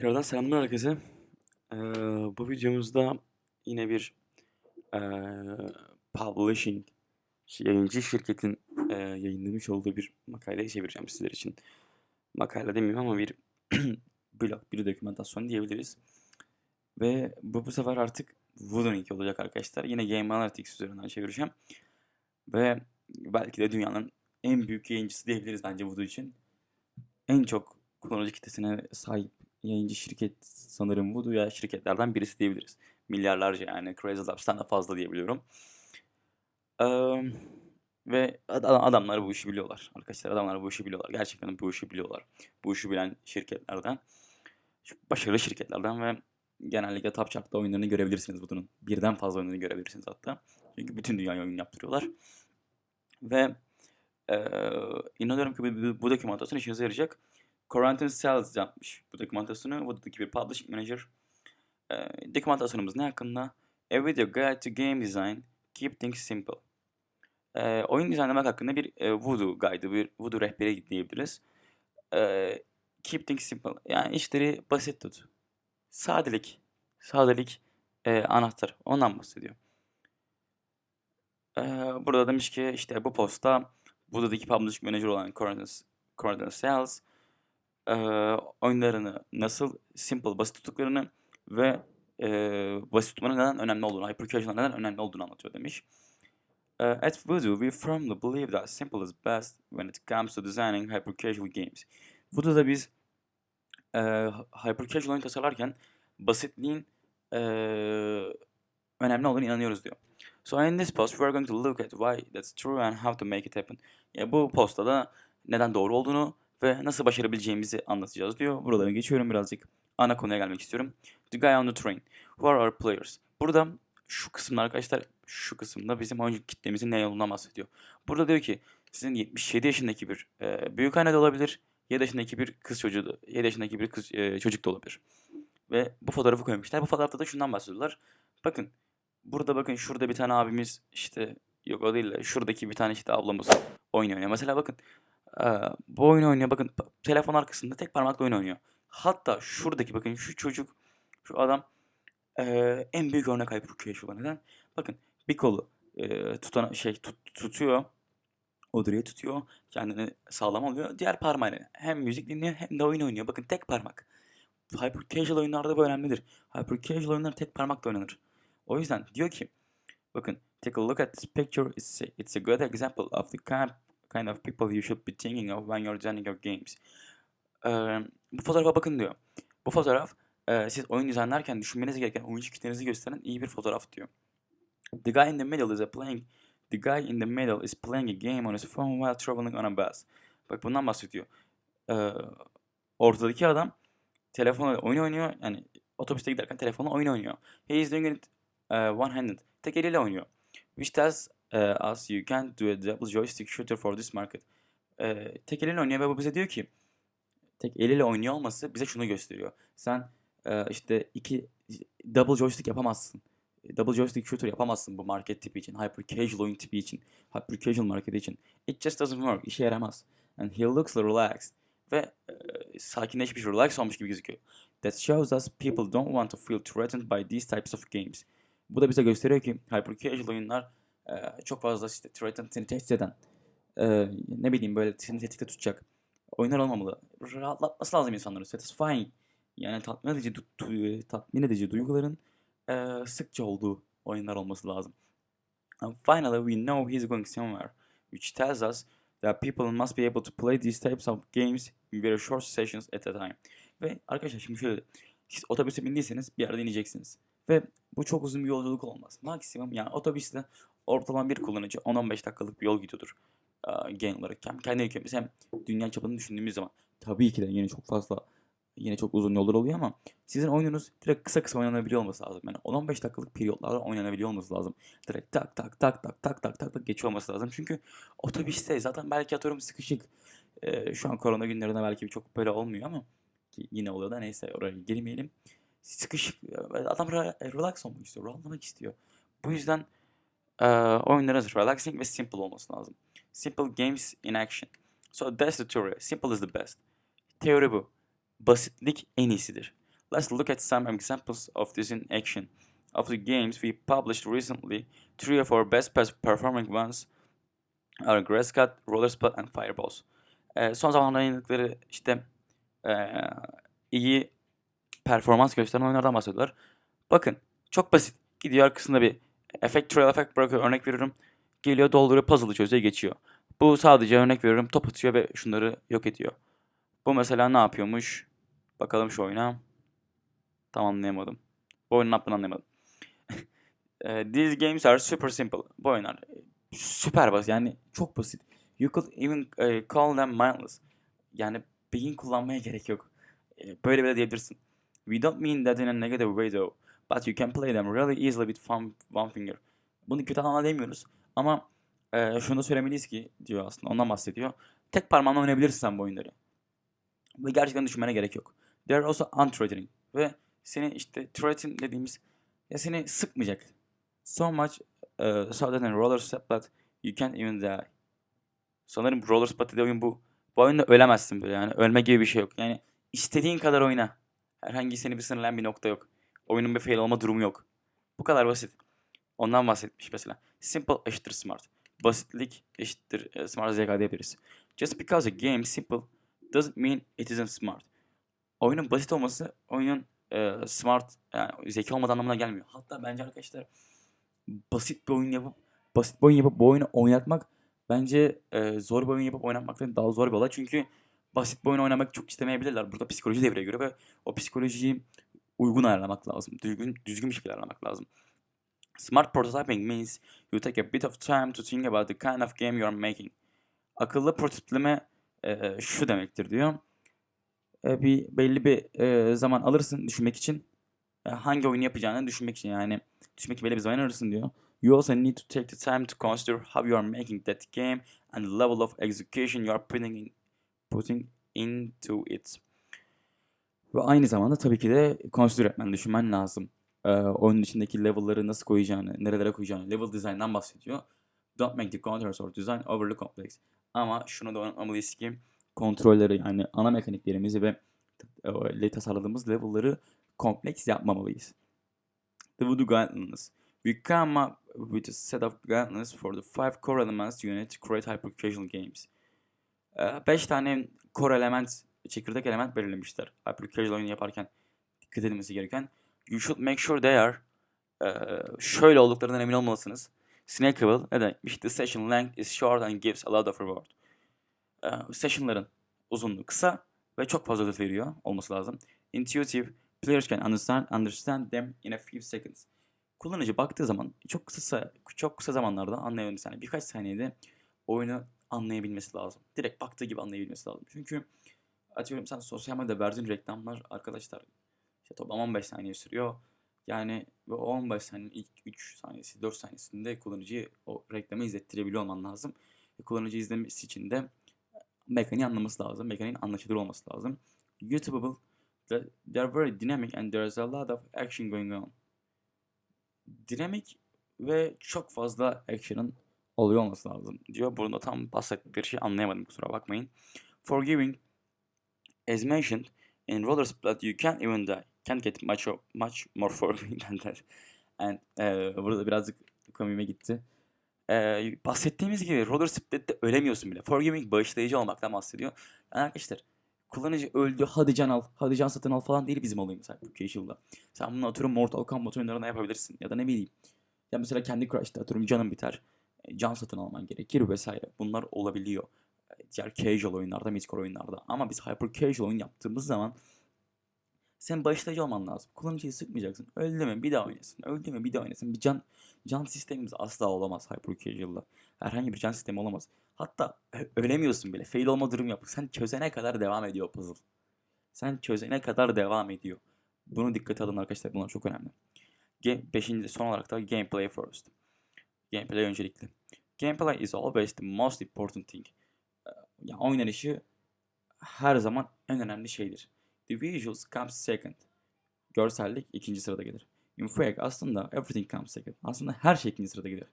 Tekrardan selamlar herkese. Eee, bu videomuzda yine bir eee, publishing yayıncı şirketin eee, yayınlamış olduğu bir makaleyi çevireceğim sizler için. Makale demeyeyim ama bir blog, bir dokümantasyon diyebiliriz. Ve bu bu sefer artık Voodoo'nunki olacak arkadaşlar. Yine Game Analytics üzerinden çevireceğim. Ve belki de dünyanın en büyük yayıncısı diyebiliriz bence Voodoo için. En çok kullanıcı kitlesine sahip yayıncı şirket sanırım Voodoo ya şirketlerden birisi diyebiliriz. Milyarlarca yani Crazy Labs'tan da fazla diyebiliyorum. Eee, ve ad- adamlar bu işi biliyorlar arkadaşlar. Adamlar bu işi biliyorlar. Gerçekten bu işi biliyorlar. Bu işi bilen şirketlerden. Başarılı şirketlerden ve genellikle Top Chart'ta oyunlarını görebilirsiniz Voodoo'nun. Birden fazla oyununu görebilirsiniz hatta. Çünkü bütün dünyaya oyun yaptırıyorlar. Ve eee inanıyorum ki bu, bu, bu dokümantasyon işinize yarayacak. Quarantine Sales yapmış bu dokümantasyonu. Voodoo'daki bir publishing manager. Eee dokümantasyonumuz ne hakkında? A video guide to game design. Keep things simple. Eee, oyun dizaynlamak hakkında bir e, Voodoo guide'ı, bir Voodoo rehberi diyebiliriz. Eee, keep things simple. Yani işleri basit tut. Sadelik. Sadelik eee, anahtar. Ondan bahsediyor. Eee, burada demiş ki işte bu posta Voodoo'daki publishing manager olan Quarantine Sales eee, oyunlarını nasıl simple, basit tuttuklarını ve eee, basit tutmanın neden önemli olduğunu, hyper casual'ın neden önemli olduğunu anlatıyor demiş. Uh, at Voodoo, we firmly believe that simple is best when it comes to designing hyper casual games. Voodoo'da biz eee hyper casual oyun tasarlarken basitliğin eee, önemli olduğunu inanıyoruz diyor. So in this post we are going to look at why that's true and how to make it happen. Ya bu postada neden doğru olduğunu ve nasıl başarabileceğimizi anlatacağız diyor. Buraları geçiyorum birazcık. Ana konuya gelmek istiyorum. The guy on the train. Who are our players? Burada şu kısımda arkadaşlar şu kısımda bizim oyuncu kitlemizin ne olduğundan bahsediyor. Burada diyor ki sizin 77 yaşındaki bir e, büyük anne de olabilir. 7 yaşındaki bir kız çocuğu da, 7 yaşındaki bir kız e, çocuk da olabilir. Ve bu fotoğrafı koymuşlar. Bu fotoğrafta da şundan bahsediyorlar. Bakın burada bakın şurada bir tane abimiz işte yok o değil de şuradaki bir tane işte ablamız oynuyor. Mesela bakın e, bu oyun oynuyor. Bakın telefon arkasında tek parmakla oyun oynuyor. Hatta şuradaki bakın şu çocuk şu adam e, en büyük örnek hyper casual. Neden? Bakın bir kolu e, tutan şey tut- tutuyor. O direği tutuyor. Kendini sağlam alıyor. Diğer parmağıyla hem müzik dinliyor hem de oyun oynuyor. Bakın tek parmak. Hyper casual oyunlarda bu önemlidir. Hyper casual oyunlar tek parmakla oynanır. O yüzden diyor ki bakın take a look at this picture. It's a, it's a good example of the kind, kind of people you should be thinking of when you're designing your games. Eee, bu fotoğrafa bakın diyor. Bu fotoğraf eee, siz oyun dizaynlarken düşünmeniz gereken oyuncu kitlenizi gösteren iyi bir fotoğraf diyor. The guy in the middle is a playing The guy in the middle is playing a game on his phone while traveling on a bus. Bak bundan bahsediyor. Ee, ortadaki adam telefonla oyun oynuyor. Yani otobüste giderken telefonla oyun oynuyor. He is doing it uh, one-handed. Tek eliyle oynuyor. Which tells uh, us you can't do a double joystick shooter for this market. Ee, tek eliyle oynuyor ve bize diyor ki tek eliyle oynuyor olması bize şunu gösteriyor. Sen e, işte iki double joystick yapamazsın. Double joystick shooter yapamazsın bu market tipi için. Hyper casual oyun tipi için. Hyper casual market için. It just doesn't work. İşe yaramaz. And he looks relaxed. Ve e, sakinleşmiş, relax olmuş gibi gözüküyor. That shows us people don't want to feel threatened by these types of games. Bu da bize gösteriyor ki hyper casual oyunlar e, çok fazla işte threaten, seni tehdit eden, e, ne bileyim böyle seni tetikte tutacak oyunlar olmamalı. Rahatlatması lazım insanları. Satisfying. Yani tatmin edici, du- du- tatmin edici duyguların eee, sıkça olduğu oyunlar olması lazım. And finally, we know he's going somewhere, which tells us that people must be able to play these types of games in very short sessions at a time. Ve arkadaşlar şimdi şöyle, siz otobüse bindiyseniz bir yerde ineceksiniz. Ve bu çok uzun bir yolculuk olmaz. Maksimum yani otobüste ortalama bir kullanıcı 10-15 dakikalık bir yol gidiyordur. eee, genel olarak hem kendi ülkemiz hem dünya çapını düşündüğümüz zaman tabii ki de yine çok fazla yine çok uzun yollar oluyor ama sizin oyununuz direkt kısa kısa oynanabiliyor olması lazım. Yani 10-15 dakikalık periyotlarla oynanabiliyor olması lazım. Direkt tak tak tak tak tak tak tak tak geçiyor olması lazım. Çünkü otobüste zaten belki atıyorum sıkışık. Ee, şu an korona günlerinde belki çok böyle olmuyor ama ki yine oluyor da neyse oraya girmeyelim. Sıkışık adam re- relax olmak istiyor, rahatlamak istiyor. Bu yüzden eee oyunların relaxing ve simple olması lazım. Simple games in action. So that's the theory. Simple is the best. Teori bu. Basitlik en iyisidir. Let's look at some examples of this in action. Of the games we published recently, three of our best performing ones are Grass Cut, Roller Splat and Fireballs. Ee, son zamanlarda yayınladıkları işte ee, iyi performans gösteren oyunlardan bahsediyorlar. Bakın çok basit. Gidiyor arkasında bir efekt trail effect bırakıyor. Örnek veriyorum. Geliyor dolduruyor puzzle'ı çözüyor geçiyor. Bu sadece örnek veriyorum top atıyor ve şunları yok ediyor. Bu mesela ne yapıyormuş? Bakalım şu oyuna. Tam anlayamadım. Bu oyunun ne yaptığını anlayamadım. Eh, These games are super simple. Bu oyunlar e, süper basit. Yani çok basit. You could even eh, call them mindless. Yani beyin kullanmaya gerek yok. Eh, Böyle bile diyebilirsin. We don't mean that in a negative way though. But you can play them really easily with one, one finger. Bunu kötü anlamda demiyoruz. Ama e, şunu da söylemeliyiz ki diyor aslında. Ondan bahsediyor. Tek parmağınla oynayabilirsin sen bu oyunları. Ve gerçekten düşünmene gerek yok. They are also unthreatening. Ve seni işte threaten dediğimiz ya seni sıkmayacak. So much uh, so that in roller splat you can't even die. Sanırım roller splat dediği oyun bu. Bu oyunda ölemezsin böyle yani. Ölme gibi bir şey yok. Yani istediğin kadar oyna. Herhangi seni bir sınırlayan bir nokta yok. Oyunun bir fail olma durumu yok. Bu kadar basit. Ondan bahsetmiş mesela. Simple eşittir smart. Basitlik eşittir e, smart zeka diyebiliriz. Just because a game simple doesn't mean it isn't smart. Oyunun basit olması oyunun e, smart yani zeki olmadığı anlamına gelmiyor. Hatta bence arkadaşlar basit bir oyun yapıp basit bir oyun yapıp bu oyunu oynatmak bence e, zor bir oyun yapıp oynatmaktan daha zor bir olay. Çünkü basit bir oyun oynamak çok istemeyebilirler. Burada psikoloji devreye giriyor ve o psikolojiyi uygun ayarlamak lazım. Düzgün, düzgün bir şekilde ayarlamak lazım. Smart prototyping means you take a bit of time to think about the kind of game you are making. Akıllı prototipleme e, şu demektir diyor. E, bir belli bir e, zaman alırsın düşünmek için. E, hangi oyunu yapacağını düşünmek için yani düşünmek için belli bir zaman alırsın diyor. You also need to take the time to consider how you are making that game and the level of execution you are putting in, putting into it. Ve aynı zamanda tabii ki de consider etmen, düşünmen lazım. Ee, oyunun içindeki level'ları nasıl koyacağını, nerelere koyacağını, level design'dan bahsediyor. Don't make the controls or design overly complex. Ama şunu da unutmamalıyız ki kontrolleri yani ana mekaniklerimizi ve e, tasarladığımız level'ları kompleks yapmamalıyız. The Voodoo Guidelines. We come up with a set of guidelines for the five core elements you need to create hyper casual games. 5 tane core element, çekirdek element belirlemişler. Hyper casual oyun yaparken dikkat edilmesi gereken. You should make sure they are eee, şöyle olduklarından emin olmalısınız. Snackable ne demekmiş? The session length is short and gives a lot of reward. Eee, sessionların uzunluğu kısa ve çok fazla ödül veriyor olması lazım. Intuitive, players can understand, understand them in a few seconds. Kullanıcı baktığı zaman çok kısa çok kısa zamanlarda anlayabilmesi yani birkaç saniyede oyunu anlayabilmesi lazım. Direkt baktığı gibi anlayabilmesi lazım. Çünkü atıyorum sen sosyal medyada verdiğin reklamlar arkadaşlar işte toplam 15 saniye sürüyor. Yani ve o 15 saniyenin ilk 3 saniyesi 4 saniyesinde kullanıcıyı o reklamı izlettirebiliyor olman lazım. Ve kullanıcı izlemesi için de mekaniği anlaması lazım. Mekaniğin anlaşılır olması lazım. YouTubeable they they are very dynamic and there's a lot of action going on. Dinamik ve çok fazla action'ın oluyor olması lazım diyor. Burada tam bahsettikleri şey anlayamadım kusura bakmayın. Forgiving as mentioned in roller splat you can't even die. Can't get much, much more forgiving than that. And, eee, burada birazcık komiğime gitti. Eee, bahsettiğimiz gibi roller splat'te ölemiyorsun bile. Forgiving bağışlayıcı olmaktan bahsediyor. Yani arkadaşlar kullanıcı öldü hadi can al, hadi can satın al falan değil bizim olayımız Hyper Casual'da. Sen bunu atıyorum Mortal Kombat oyunlarında yapabilirsin ya da ne bileyim. Ya mesela kendi Crush'ta atıyorum canın biter. e, Can satın alman gerekir vesaire. Bunlar olabiliyor. Diğer casual oyunlarda, midcore oyunlarda. Ama biz hyper casual oyun yaptığımız zaman sen başlayıcı olman lazım. Kullanıcıyı sıkmayacaksın. Öldü mü bir daha oynasın. Öldü mü bir daha oynasın. Bir can can sistemimiz asla olamaz hyper casual'da. Herhangi bir can sistemi olamaz. Hatta ölemiyorsun bile. Fail olma durum yok. Sen çözene kadar devam ediyor puzzle. Sen çözene kadar devam ediyor. Bunu dikkate alın arkadaşlar. Bunlar çok önemli. Ge- beşinci son olarak da gameplay first. Gameplay öncelikli. Gameplay is always the most important thing. Ee, Ya oynanışı her zaman en önemli şeydir. The visuals comes second. Görsellik ikinci sırada gelir. In fact aslında everything comes second. Aslında her şey ikinci sırada gelir.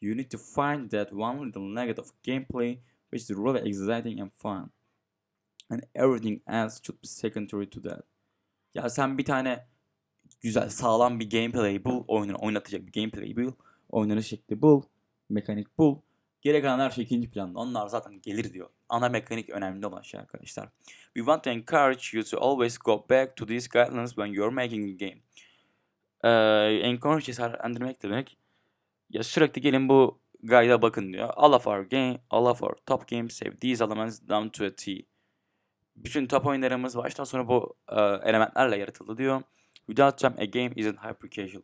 You need to find that one little nugget of gameplay which is really exciting and fun. And everything else should be secondary to that. Ya sen bir tane güzel sağlam bir gameplay bul, oyununu oynatacak bir gameplay bul, oynanış şekli bul, mekanik bul. Geri kalan her şey ikinci planda. Onlar zaten gelir diyor. Ana mekanik önemli olan şey arkadaşlar. We want to encourage you to always go back to these guidelines when you're making a game. Ee, encourage cesaretlendirmek demek. Ya sürekli gelin bu guide'a bakın diyor. All of our game, all of our top games have these elements down to a T. Bütün top oyunlarımız baştan sona bu e, elementlerle yaratıldı diyor. Without them a game isn't hyper casual.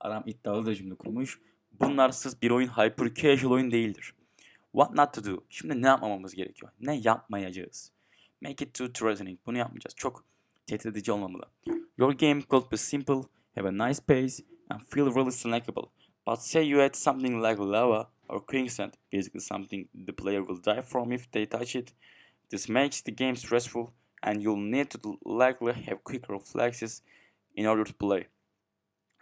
Adam iddialı da cümle kurmuş. Bunlarsız bir oyun hyper casual oyun değildir. What not to do? Şimdi ne yapmamamız gerekiyor? Ne yapmayacağız? Make it too threatening. Bunu yapmayacağız. Çok tehdit edici olmamalı. Your game could be simple, have a nice pace, and feel really snackable. But say you add something like lava or quicksand, basically something the player will die from if they touch it. This makes the game stressful, and you'll need to likely have quick reflexes in order to play.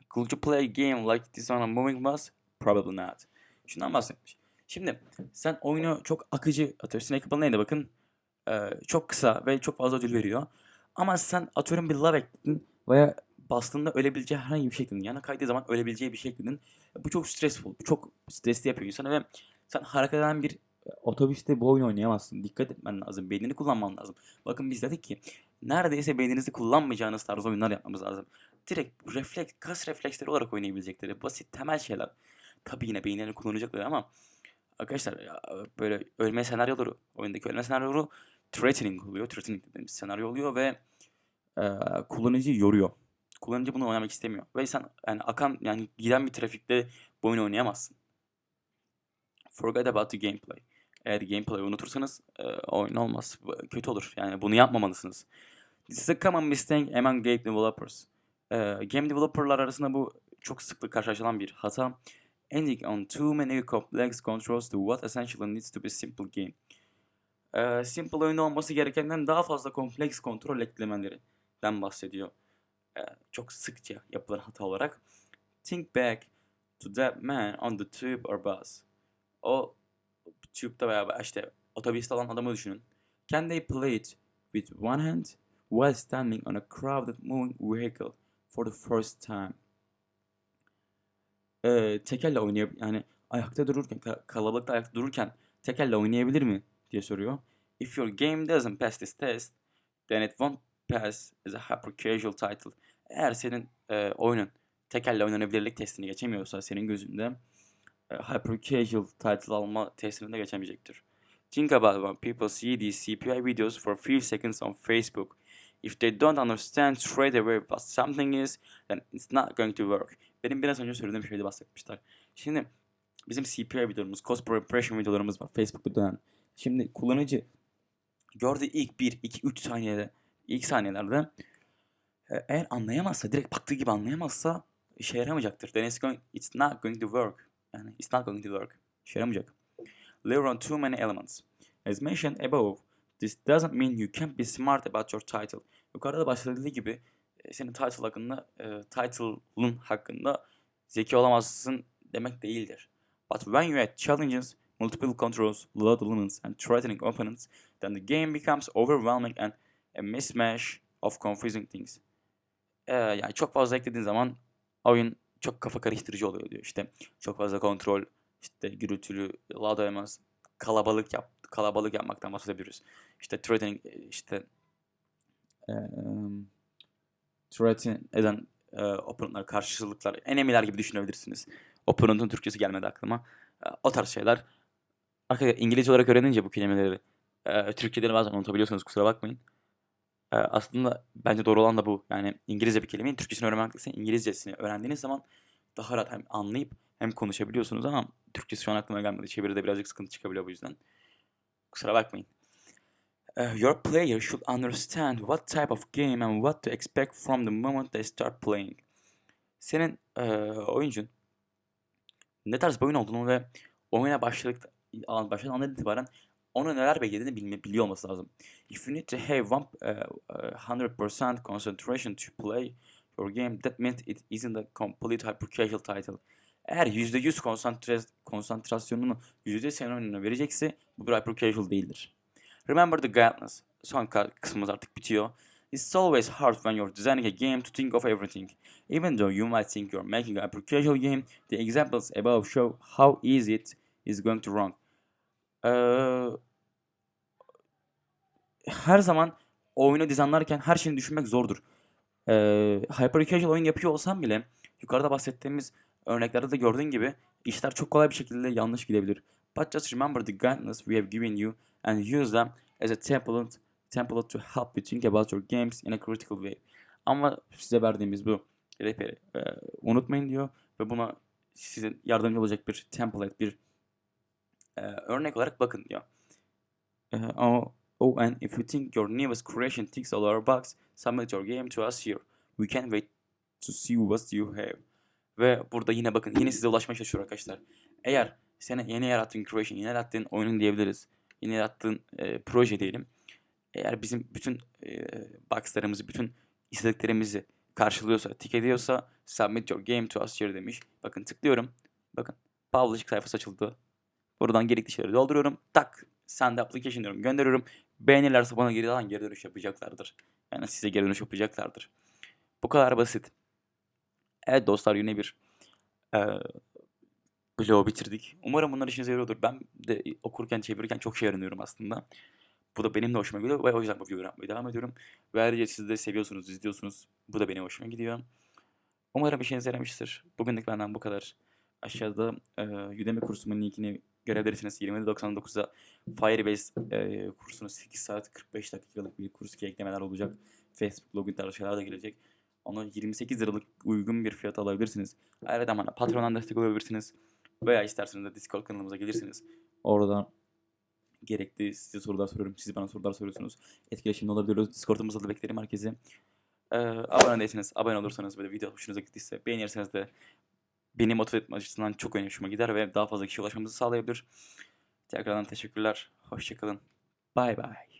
Could you play a game like this on a moving bus? Probably not. Şundan bahsetmiş. Şimdi sen oyunu çok akıcı atıyorum. Snackable neydi bakın. Ee, çok kısa ve çok fazla ödül veriyor. Ama sen atıyorum bir love ekledin veya bastığında ölebileceği herhangi bir şey ekledin. Yana kaydığı zaman ölebileceği bir şey. Bu çok stressful. Bu çok stresli yapıyor insanı ve sen hareket eden bir e, otobüste bu oyunu oynayamazsın. Dikkat etmen lazım. Beynini kullanman lazım. Bakın biz dedik ki neredeyse beyninizi kullanmayacağınız tarz oyunlar yapmamız lazım. Direkt refleks, kas refleksleri olarak oynayabilecekleri basit temel şeyler. Tabii yine beyinlerini kullanacaklar ama arkadaşlar ya, böyle ölme senaryoları, oyundaki ölme senaryoları threatening oluyor. Threatening dediğimiz senaryo oluyor ve e, kullanıcıyı yoruyor. Kullanıcı bunu oynamak istemiyor. Ve sen yani akan yani giden bir trafikte bu oyunu oynayamazsın. Forget about the gameplay. Eğer gameplay'i unutursanız e, oyun olmaz. Kötü olur. Yani bunu yapmamalısınız. This is a common mistake among game developers. E, game developerlar arasında bu çok sıklık karşılaşılan bir hata. Ending on too many complex controls to what essentially needs to be simple game. E, simple oyun olması gerekenden daha fazla kompleks kontrol eklemelerinden bahsediyor. E, çok sıkça yapılan hata olarak. Think back to that man on the tube or bus. O tube'da veya işte otobüste olan adamı düşünün. Can they play it with one hand while standing on a crowded moving vehicle for the first time? Ee, tekelle oynayabilir yani ayakta dururken ka- kalabalıkta ayakta dururken tekelle oynayabilir mi diye soruyor. If your game doesn't pass this test, then it won't pass as a hyper casual title. Eğer senin e, oyunun tekelle oynanabilirlik testini geçemiyorsa senin gözünde e, hyper casual title alma testini de geçemeyecektir. Think about when people see these CPI videos for few seconds on Facebook. If they don't understand straight away what something is, then it's not going to work. Benim biraz önce söylediğim şeyde bahsetmişler. Şimdi bizim CPI videolarımız, cost per impression videolarımız var Facebook'ta dönen. Şimdi kullanıcı gördüğü ilk 1, 2, 3 saniyede, ilk saniyelerde e, eğer anlayamazsa, direkt baktığı gibi anlayamazsa işe yaramayacaktır. Then it's, going, it's not going to work. Yani it's not going to work. İşe yaramayacak. Layer on too many elements. As mentioned above, this doesn't mean you can't be smart about your title. Yukarıda bahsedildiği gibi e, senin title hakkında, e, title'ın hakkında zeki olamazsın demek değildir. But when you add challenges, multiple controls, load elements, and threatening opponents, then the game becomes overwhelming and a mismatch of confusing things. Ee, yani çok fazla eklediğin zaman oyun çok kafa karıştırıcı oluyor diyor. İşte çok fazla kontrol, işte gürültülü, loud elements, kalabalık yap, kalabalık yapmaktan bahsedebiliriz. İşte threatening, e, işte um, threaten eden e, opponentlar, karşılıklar, enemiler gibi düşünebilirsiniz. Opponent'ın Türkçesi gelmedi aklıma. E, o tarz şeyler. Arkadaşlar İngilizce olarak öğrenince bu kelimeleri e, Türkçeleri bazen unutabiliyorsunuz kusura bakmayın. E, aslında bence doğru olan da bu. Yani İngilizce bir kelimenin Türkçesini öğrenmektense İngilizcesini öğrendiğiniz zaman daha rahat hem anlayıp hem konuşabiliyorsunuz ama Türkçesi şu an aklıma gelmedi. Çeviride birazcık sıkıntı çıkabiliyor bu yüzden. Kusura bakmayın. Uh, your player should understand what type of game and what to expect from the moment they start playing. Senin uh, oyuncun ne tarz bir oyun olduğunu ve oyuna başladık, başladığı andan itibaren onu neler beklediğini bilme, biliyor olması lazım. If you need to have one, uh, uh, 100% concentration to play your game, that means it isn't a complete hyper casual title. Eğer %100 konsantre, konsantrasyonunu %100 senin oyununa verecekse bu bir hyper casual değildir. Remember the guidance. Son kısmımız artık bitiyor. It's always hard when you're designing a game to think of everything. Even though you might think you're making a casual game, the examples above show how easy it is going to wrong. Ee, her zaman oyunu dizaynlarken her şeyini düşünmek zordur. Ee, hyper casual oyun yapıyor olsam bile yukarıda bahsettiğimiz örneklerde de gördüğün gibi işler çok kolay bir şekilde yanlış gidebilir. But just remember the guidelines we have given you and use them as a template, template to help you think about your games in a critical way. Ama size verdiğimiz bu rehberi e, unutmayın diyor ve buna sizin yardımcı olacak bir template, bir e, örnek olarak bakın diyor. E, oh, oh, and if you think your newest creation ticks all our box, submit your game to us here. We can't wait to see what you have. Ve burada yine bakın yine size ulaşmaya çalışıyor arkadaşlar. Eğer senin yeni yarattığın creation, yeni yarattığın oyunun diyebiliriz. Yeni yarattığın e, proje diyelim. Eğer bizim bütün e, boxlarımızı, bütün istediklerimizi karşılıyorsa, tik ediyorsa submit your game to us here demiş. Bakın tıklıyorum. Bakın publish sayfası açıldı. Buradan gerekli şeyleri dolduruyorum. Tak send application diyorum. Gönderiyorum. Beğenirlerse bana geri alan geri dönüş yapacaklardır. Yani size geri dönüş yapacaklardır. Bu kadar basit. Evet dostlar yine bir e, bloğu bitirdik. Umarım bunlar işinize yarıyordur. Ben de okurken çevirirken çok şey öğreniyorum aslında. Bu da benim de hoşuma gidiyor ve o yüzden bu videoyu yapmaya devam ediyorum. Ve ayrıca siz de seviyorsunuz, izliyorsunuz. Bu da benim hoşuma gidiyor. Umarım işinize yaramıştır. Bugünlük benden bu kadar. Aşağıda e, Udemy kursumun linkini görebilirsiniz. 20.99'da Firebase e, kursunu 8 saat 45 dakikalık bir kurs ki eklemeler olacak. Facebook login tarzı şeyler de gelecek. Onu 28 liralık uygun bir fiyata alabilirsiniz. Ayrıca bana Patreon'dan destek olabilirsiniz. Veya isterseniz de Discord kanalımıza gelirsiniz. Orada gerekli size sorular soruyorum. Siz bana sorular soruyorsunuz. Etkileşimde olabiliyoruz. Discord'umuzda da beklerim herkesi. Ee, abone değilseniz, abone olursanız böyle video hoşunuza gittiyse beğenirseniz de beni motive etme açısından çok önemli hoşuma gider ve daha fazla kişiye ulaşmamızı sağlayabilir. Tekrardan teşekkürler. Hoşçakalın. Bay bay.